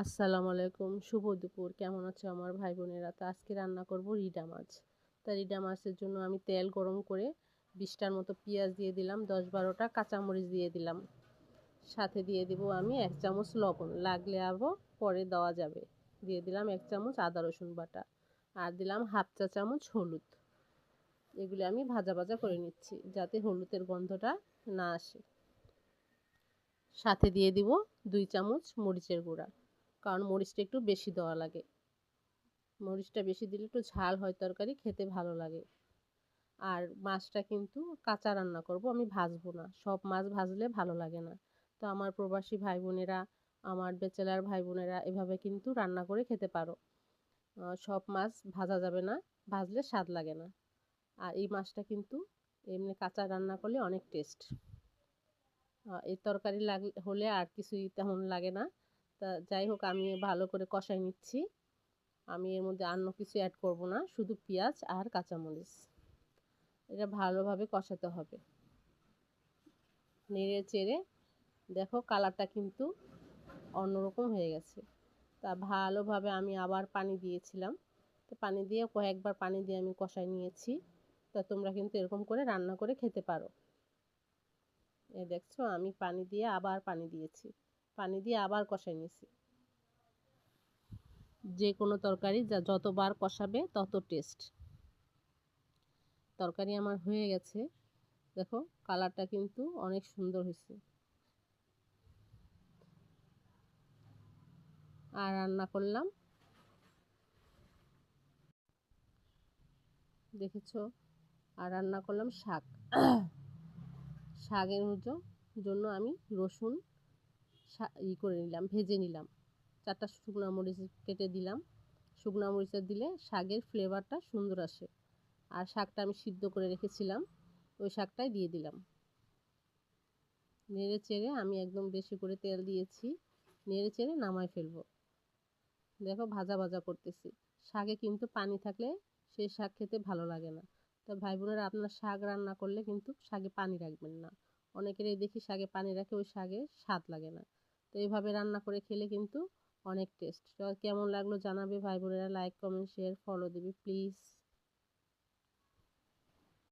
আসসালামু আলাইকুম। শুভ দুপুর। কেমন আছো আমার ভাই বোনেরা তো আজকে রান্না করব রিডা মাছ। তা রিডা মাছের জন্য আমি তেল গরম করে বিশটার মতো পেঁয়াজ দিয়ে দিলাম, দশ বারোটা কাঁচামরিচ দিয়ে দিলাম। সাথে দিয়ে দিব আমি এক চামচ লবণ। লাগলে আরও পরে দেওয়া যাবে। দিয়ে দিলাম এক চামচ আদা, রসুন বাটা। আর দিলাম হাফ চা চামচ হলুদ। এগুলি আমি ভাজা ভাজা করে নিচ্ছি যাতে হলুদের গন্ধটা না আসে। সাথে দিয়ে দিব দুই চামচ মরিচের গুঁড়া। কারণ মরিচটা একটু বেশি দেওয়া লাগে। মরিচটা বেশি দিলে একটু ঝাল হয় তরকারি, খেতে ভালো লাগে। আর মাছটা কিন্তু কাঁচা রান্না করব, আমি ভাজবো না। সব মাছ ভাজলে ভালো লাগে না। তো আমার প্রবাসী ভাই বোনেরা আমার বেচেলার ভাই বোনেরা এভাবে কিন্তু রান্না করে খেতে পারো। সব মাছ ভাজা যাবে না, ভাজলে স্বাদ লাগে না। আর এই মাছটা কিন্তু এমনি কাঁচা রান্না করলে অনেক টেস্ট। এই তরকারি লাগ হলে আর কিছুই তেমন লাগে না। তা যাই হোক, আমি ভালো করে কষাই নিচ্ছি। আমি এর মধ্যে অন্য কিছু অ্যাড করব না, শুধু পেঁয়াজ আর কাঁচামরিচ। এটা ভালোভাবে কষাতে হবে। নেড়ে চেড়ে দেখো কালারটা কিন্তু অন্যরকম হয়ে গেছে। তা ভালোভাবে আমি আবার পানি দিয়েছিলাম। তো পানি দিয়ে কয়েকবার পানি দিয়ে আমি কষাই নিয়েছি। তা তোমরা কিন্তু এরকম করে রান্না করে খেতে পারো। এই দেখছ, আমি পানি দিয়ে আবার পানি দিয়েছি। পানি দিয়ে আবার কষাই নিছি। যে কোনো তরকারি যা যতবার কষাবে তত টেস্ট তরকারি আমার হয়ে গেছে। দেখো কালারটা কিন্তু অনেক সুন্দর হয়েছে। আর রান্না করলাম। দেখেছ? আর রান্না করলাম শাক। শাকের জন্য আমি রসুন ই করে নিলাম, ভেজে নিলাম। চারটা শুকনো মরিচ কেটে দিলাম। শুকনো মরিচটা দিলে শাকের ফ্লেভারটা সুন্দর আসে। আর শাকটা আমি সিদ্ধ করে রেখেছিলাম, ওই শাকটাই দিয়ে দিলাম। নেড়ে চেড়ে আমি একদম বেশি করে তেল দিয়েছি, নেড়ে চেড়ে নামাই ফেলব। দেখো ভাজা ভাজা করতেছি। শাকে কিন্তু পানি থাকলে সেই শাক খেতে ভালো লাগে না। তো ভাই বোনেরা, আপনার শাক রান্না করলে কিন্তু শাকে পানি রাখবেন না। অনেকেরই দেখি শাকে পানি রাখে, ওই শাকে স্বাদ লাগে না। তো এইভাবে রান্না করে খেলে কিন্তু অনেক টেস্ট কেমন লাগল জানাবে ভাই বোনেরা লাইক কমেন্ট শেয়ার ফলো দেবে প্লিজ